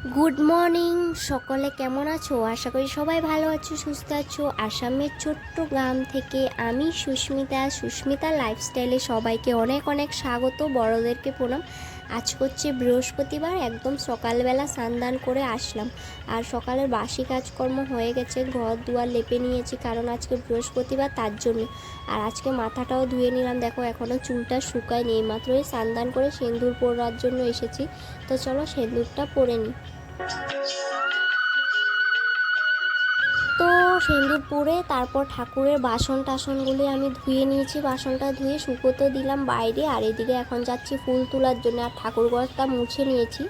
Good morning সকলে কেমন আছো? আশা করি সবাই ভালো আছো, সুস্থ আছো। আসামের ছোট্ট গ্রাম থেকে আমি সুস্মিতা সুস্মিতা লাইফস্টাইলে সবাইকে অনেক অনেক স্বাগত। বড়দেরকে প্রণাম। আজ হচ্ছে বৃহস্পতিবার, একদম সকালবেলা স্নান করে আসলাম। আর সকালের বাসি কাজকর্ম হয়ে গেছে, ঘর দুয়ার লেপে নিয়েছি কারণ আজকে বৃহস্পতিবার তার জন্য। আর আজকে মাথাটাও ধুয়ে নিলাম, দেখো এখনও চুলটা শুকায় নেই মাত্রই স্নান করে সেন্দুর পরার জন্য এসেছি। তো চলো সেন্দুরটা পরে নিই। সিঁদুর পরে তারপর ঠাকুরের বাসন টাসনগুলি আমি ধুয়ে নিয়েছি, বাসনটা ধুয়ে শুকোতে দিলাম বাইরে, আর এদিকে এখন যাচ্ছি ফুল তোলার জন্য, আর ঠাকুর ঘরটা মুছে নিয়েছি।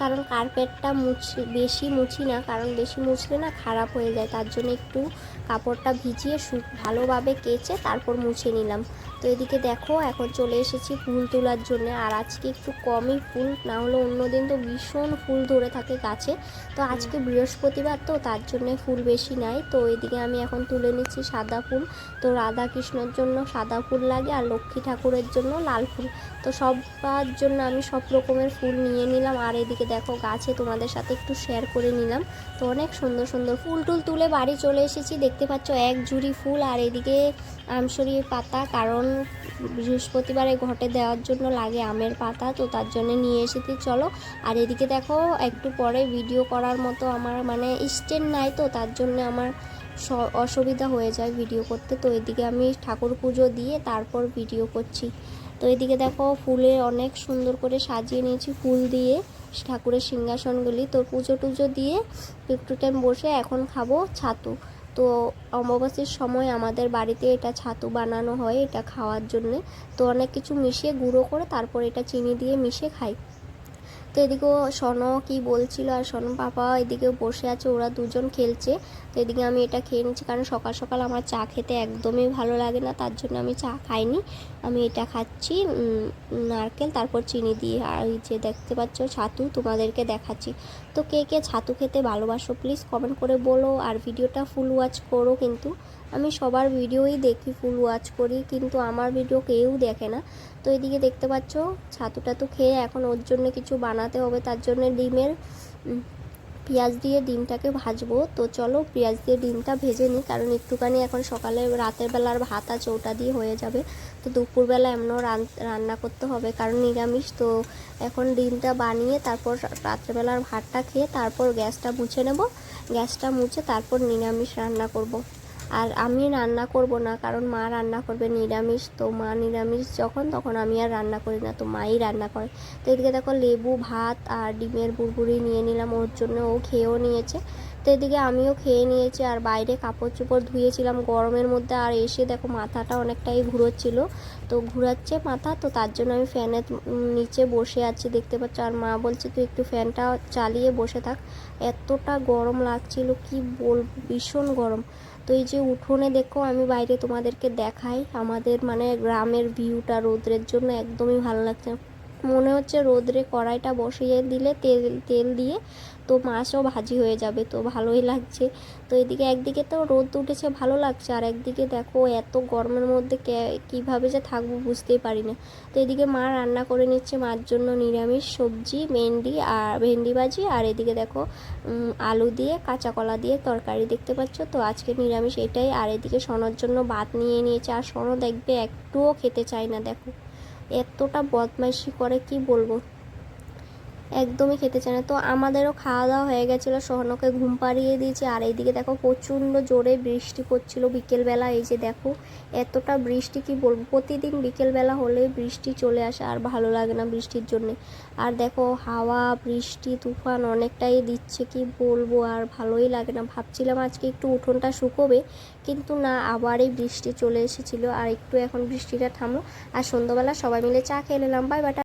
কারণ কার্পেটটা মুছ, বেশি মুছি না, কারণ বেশি মুছলে না খারাপ হয়ে যায়, তার জন্য একটু কাপড়টা ভিজিয়ে ভালোভাবে কেচে তারপর মুছে নিলাম। তো এদিকে দেখো এখন চলে এসেছি ফুল তোলার জন্য। আর আজকে একটু কমই ফুল না হলে অন্যদিন তো ভীষণ ফুল ধরে থাকে গাছে। তো আজকে বৃহস্পতিবার তো তার জন্য ফুল বেশি নাই। তো এদিকে আমি এখন তুলে নিচ্ছি সাদা ফুল। তো রাধা কৃষ্ণর জন্য সাদা ফুল লাগে আর লক্ষ্মী ঠাকুরের জন্য লাল ফুল। তো সবার জন্য আমি সব রকমের ফুল নিয়ে নিলাম। আর এদিকে দেখো গাছে তোমাদের সাথে একটু শেয়ার করে নিলাম। তো অনেক সুন্দর সুন্দর ফুল টুল তুলে বাড়ি চলে এসেছি। দেখতে পাচ্ছ এক ঝুড়ি ফুল। আর এদিকে আমসরি পাতা কারণ বৃহস্পতিবারে ঘটে দেওয়ার জন্য লাগে আমের পাতা, তো তার জন্য নিয়ে এসেছি। চলো, আর এদিকে দেখো, একটু পরে ভিডিও করার মতো আমার মানে স্ট্যান্ড নাই তো, তার জন্য আমার অসুবিধা হয়ে যায় ভিডিও করতে। তো এদিকে আমি ঠাকুর পুজো দিয়ে তারপর ভিডিও করছি। তো এদিকে দেখো, ফুলে অনেক সুন্দর করে সাজিয়ে নিয়েছি ফুল দিয়ে ঠাকুরের সিংহাসনগুলি। তো পুজো টুজো দিয়ে একটু টাইম বসে এখন খাব ছাতু। তো অমাবস্যার সময় আমাদের বাড়িতে এটা ছাতু বানানো হয় এটা খাওয়ার জন্যে। তো অনেক কিছু মিশিয়ে গুঁড়ো করে তারপর এটা চিনি দিয়ে মিশে খাই। তো এদিকেও সন কি বলছিল আর সন পাপা এদিকে বসে আছে, ওরা দুজন খেলছে। তো এদিকে আমি এটা খেয়ে নিচ্ছি, কারণ সকাল সকাল আমার চা খেতে একদমই ভালো লাগে না, তার জন্য আমি চা খাইনি। আমি এটা খাচ্ছি নারকেল, তারপর চিনি দিয়ে। আর এই যে দেখতে পাচ্ছ ছাতু, তোমাদেরকে দেখাচ্ছি। তো কে কে ছাতু খেতে ভালোবাসো প্লিজ কমেন্ট করে বলো। আর ভিডিওটা ফুল ওয়াচ করো কিন্তু। আমি সবার ভিডিওই দেখি ফুল ওয়াচ করি, কিন্তু আমার ভিডিও কেউ দেখে না। তো এদিকে দেখতে পাচ্ছ, ছাতুটা টাতু খেয়ে এখন ওর জন্য কিছু বানাতে হবে, তার জন্য ডিমের পেঁয়াজ দিয়ে ডিমটাকে ভাজবো। তো চলো পেঁয়াজ দিয়ে ডিমটা ভেজে নিই, কারণ একটুখানি এখন সকালে রাতের বেলার ভাত আছে ওটা দিয়ে হয়ে যাবে। তো দুপুরবেলা এমনও রান- রান্না করতে হবে, কারণ নিরামিষ। তো এখন ডিমটা বানিয়ে তারপর রাত্রেবেলার ভাতটা খেয়ে তারপর গ্যাসটা মুছে নেব। গ্যাসটা মুছে তারপর নিরামিষ রান্না করব। আর আমি রান্না করব না, কারণ মা রান্না করবে নিরামিষ। তো মা নিরামিষ যখন, তখন আমি আর রান্না করি না, তো মাই রান্না করে। তো এদিকে দেখো লেবু, ভাত আর ডিমের বুড়বুড়ি নিয়ে নিলাম, ওর জন্য ও খেয়েও নিয়েছে। তো এদিকে আমিও খেয়ে নিয়েছি, আর বাইরে কাপড় চোপড় ধুয়েছিলাম গরমের মধ্যে, আর এসে দেখো মাথাটা অনেকটাই ঘুরোচ্ছিল। তো ঘুরাচ্ছে মাথা, তো তার জন্য আমি ফ্যানের নিচে বসে আছি, দেখতে পাচ্ছ। আর মা বলছে, তুই একটু ফ্যানটা চালিয়ে বসে থাক। এতটা গরম লাগছিল, কি বলব, ভীষণ গরম। তো এই যে উঠোনে দেখো, আমি বাইরে তোমাদেরকে দেখাই আমাদের মানে গ্রামের ভিউটা রোদ্রের জন্য একদমই ভালো লাগছে না। মনে হচ্ছে রোদ্রে কড়াইটা বসিয়ে দিলে তেল তেল দিয়ে তো মাছও ভাজি হয়ে যাবে, তো ভালোই লাগছে। তো এদিকে একদিকে তো রোদ উঠেছে, ভালো লাগছে। আর একদিকে দেখো এত গরমের মধ্যে কীভাবে যে থাকব বুঝতেই পারি না। তো এদিকে মা রান্না করে নিচ্ছে মার জন্য নিরামিষ সবজি, ভেন্ডি আর ভেন্ডি ভাজি। আর এদিকে দেখো আলু দিয়ে কাঁচা কলা দিয়ে তরকারি দেখতে পাচ্ছ? তো আজকে নিরামিষ এটাই। আর এদিকে সোনার জন্য ভাত নিয়ে নিয়েছে। আর সোনো দেখবে একটুও খেতে চায় না, দেখো। এতটা বদমাইশি করে কি বলব? একদমই খেতে চায় না। তো আমাদেরও খাওয়া দাওয়া হয়ে গেছিল, সোহনকে ঘুম পাড়িয়ে দিয়েছি। আর এইদিকে দেখো প্রচণ্ড জোরে বৃষ্টি পড়ছিল বিকেলবেলা। এই যে দেখো, এতটা বৃষ্টি কি বলব? প্রতিদিন বিকেলবেলা হলে বৃষ্টি চলে আসে, আর ভালো লাগে না বৃষ্টির জন্যে। আর দেখো, হাওয়া, বৃষ্টি, তুফান অনেকটাই দিচ্ছে, কি বলব? আর ভালোই লাগে না। ভাবছিলাম আজকে একটু উঠোনটা শুকোবে, কিন্তু না, আবারই বৃষ্টি চলে এসেছিল। আর একটু এখন বৃষ্টিটা থামলো। আর সন্ধ্যাবেলা সবাই মিলে চা খেয়ে নিলাম। বাই, বাটা।